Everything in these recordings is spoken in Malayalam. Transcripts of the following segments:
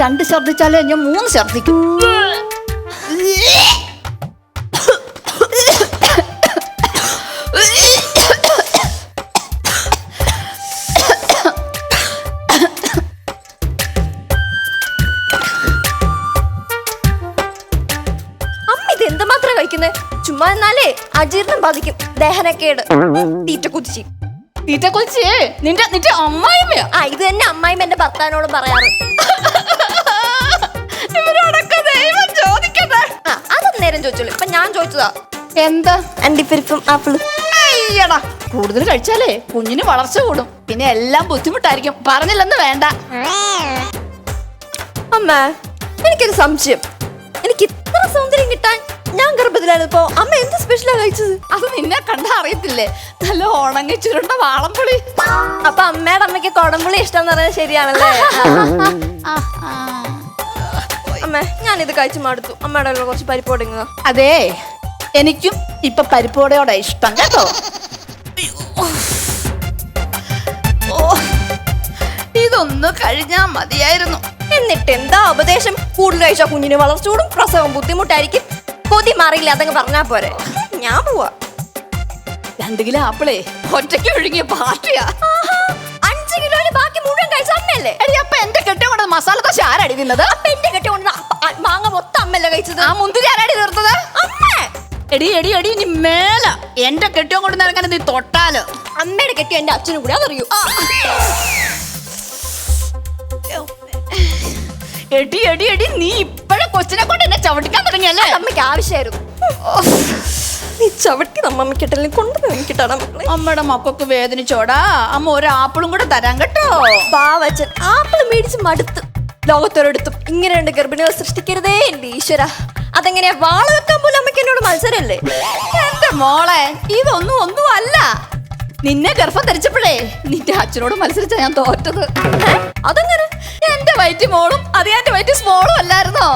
രണ്ട് ഛർദ്ദിച്ചാലേ ഞാൻ മൂന്ന് കഴിക്കുന്നത് ചുമ്മാ എന്നാലേ അജീർണം ബാധിക്കും. ദഹനക്കേട്. തീറ്റ കുതിച്ച്. തീറ്റ കൊച്ചേ നിന്റെ നിന്റെ അമ്മായിമ്മയാ? ആ ഇത് തന്നെ അമ്മായിമ്മ എന്റെ ഭർത്താവിനോട് പറയാറ്. എന്താ? അണ്ടിപ്പരിപ്പും ആപ്പിളും. അയ്യടാ. കൂടുതൽ കഴിച്ചാലേ കുഞ്ഞിന് വളർച്ച കൂടും. പിന്നെ എല്ലാം ബുദ്ധിമുട്ടായിരിക്കും. പറഞ്ഞില്ലെന്ന് വേണ്ട. അമ്മ എനിക്കൊരു സംശയം. എനിക്ക് ഇത്ര സൗന്ദര്യം കിട്ടാൻ ഞാൻ ഗർഭത്തിലായിപ്പോ അമ്മ എന്ത് സ്പെഷ്യലാ കഴിച്ചത്? അത് നിന്നെ കണ്ട അറിയത്തില്ലേ? നല്ല ഉണങ്ങി ചുരുണ്ട വാളംപുളി. അപ്പൊ അമ്മയുടെ അമ്മയ്ക്ക് കൊടമ്പുളി ഇഷ്ടം പറയുന്നത് ശരിയാണല്ലേ. അമ്മ ഞാൻ ഇത് കഴിച്ചു മടുത്തു. അമ്മയുടെ കുറച്ച് കുറച്ച് പരിപ്പോടുങ്ങുക അതെ. എനിക്കും ഇപ്പൊ പരിപ്പോടയോടെ ഇഷ്ടം കേട്ടോ? ഇതൊന്ന് കഴിഞ്ഞാ മതിയായിരുന്നു. എന്നിട്ട് എന്താ ഉപദേശം? കൂടുതൽ കഴിച്ചാൽ കുഞ്ഞിന് വളർച്ചൂടും പ്രസവം ബുദ്ധിമുട്ടായിരിക്കും. കൊതി മാറിയില്ല അതങ്ങ് പറഞ്ഞാ പോരെ. ഞാൻ പോവാ. രണ്ട് കിലോ ആപ്പിളേ ഒറ്റയ്ക്ക് ഒഴുകിയ പാർട്ടിയാ. അഞ്ചു കിലോന് ബാക്കി മുഴുവൻ കഴിച്ച അമ്മയല്ലേ? എടി അപ്പൊ എന്റെ കെട്ടിയ കൊണ്ട് മസാല ദോശ ആരടി തിന്നത്? അപ്പൊ എന്റെ കെട്ടി കൊണ്ട് മാങ്ങ മൊത്തം അമ്മയല്ലേ കഴിച്ചത്? ആ മുന്തിരി ആരാടി തീർത്തത്? എടി എടി എടി ഇനി മേല. എന്റെ കെട്ടിയോ കൊണ്ട് നിനക്കാൻ നീ തൊട്ടാലോ? അമ്മയുടെ കെട്ടി എന്റെ അച്ഛനും കൂടെ അതറിയൂ? എടി എടി എടി നീ ഇപ്പഴ കൊച്ചിനെ കൊണ്ട് എന്നെ ചവിട്ടിക്കാൻ തുടങ്ങിയല്ലേ? അമ്മയ്ക്ക് ആവശ്യമായിരുന്നു. നീ ചവിട്ടി നമ്മമ്മയ്ക്കിട്ടല്ലേ കൊണ്ടുപോയി കിട്ടണം മക്കളെ. അമ്മയുടെ മക്കൾക്ക് വേദനിച്ചോടാ. അമ്മ ഒരു ആപ്പിളും കൂടെ തരാൻ കേട്ടോ. പാവച്ചൻ ആപ്പിൾ മേടിച്ച് മടുത്ത്. ലോകത്തൊരിടത്തും ഇങ്ങനെ രണ്ട് ഗർഭിണികൾ സൃഷ്ടിക്കരുതേ എന്റെ ഈശ്വര. അതെങ്ങനെയാ വാൾ വെക്കാൻ പോലും അമ്മയ്ക്ക് എന്നോട് മത്സരല്ലേ എന്റെ മോളെ ഇതൊന്നും ഒന്നും അല്ല. നിന്നെ ഗർഭം ധരിച്ചപ്പോഴേ നിന്റെ അച്ഛനോട് മത്സരിച്ച ഞാൻ തോറ്റത്? അതെങ്ങനെ? എന്റെ വയറ്റ് മോളും അത് എന്റെ വയറ്റ് സ്മോളും അല്ലായിരുന്നോ?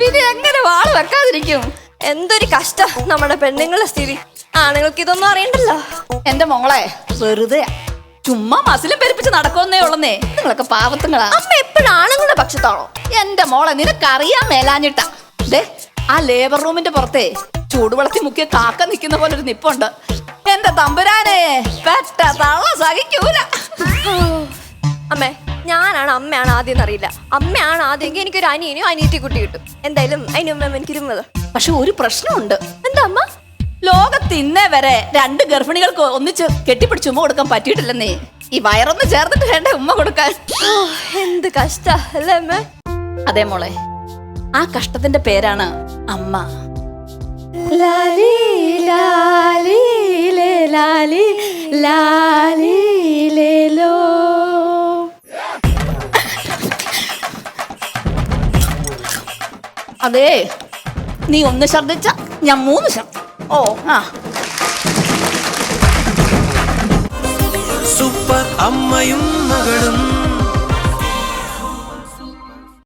പിന്നെ എങ്ങനെ വാൾ വെക്കാതിരിക്കും? എന്തൊരു കഷ്ടം നമ്മുടെ പെണ്ണുങ്ങളുടെ സ്ഥിതി. ആണുങ്ങൾക്ക് ഇതൊന്നും അറിയണ്ടല്ലോ. എന്റെ മോളെ വെറുതെ ചുമ്മാ മസിലും പെരുപ്പിച്ച് നടക്കുന്നേ ഉള്ളന്നേ. നിങ്ങളൊക്കെ പാവത്തുങ്ങളാ. അമ്മ എപ്പോഴും ആണുങ്ങളുടെ പക്ഷത്താണോ? എന്റെ മോളെ നിനക്കറിയാൻ മേലാഞ്ഞിട്ടാ. ദേ ആ ലേബർ റൂമിന്റെ പുറത്തെ ചൂടുവെള്ളത്തിൽ മുക്കിയ കാക്ക നിൽക്കുന്ന പോലെ ഒരു നിപ്പുണ്ട്. എന്റെ തമ്പുരാനെ പെട്ട തള്ള സഹിക്കൂല. അമ്മേ ഞാനാണ് അമ്മയാണ് ആദ്യം എന്നറിയില്ല. അമ്മയാണ് ആദ്യം എനിക്ക് ഒരു അനിയനും അനിയത്തി കുട്ടി കിട്ടും. എന്തായാലും അതിന് എനിക്ക് എനിക്കിരുന്നത്. പക്ഷെ ഒരു പ്രശ്നമുണ്ട്. എന്താ അമ്മ? ലോകത്ത് ഇന്നേ വരെ രണ്ട് ഗർഭിണികൾക്ക് ഒന്നിച്ച് കെട്ടിപ്പിടിച്ച് ഉമ്മ കൊടുക്കാൻ പറ്റിയിട്ടില്ലെന്നേ. ഈ വയറൊന്ന് ചേർന്നിട്ട് വേണ്ട ഉമ്മ കൊടുക്കാൻ? എന്ത് കഷ്ട അല്ലേ അമ്മ? അതെ മോളെ ആ കഷ്ടത്തിന്റെ പേരാണ് അമ്മ. ലാലി ലാലി ലേ ലാലി ലാലി ലേലോ അതെ നീ ഒന്ന് ഛർദിച്ച ഞാൻ മൂന്ന് ഛർദി ഓ ആ. സൂപ്പർ അമ്മയും മകളും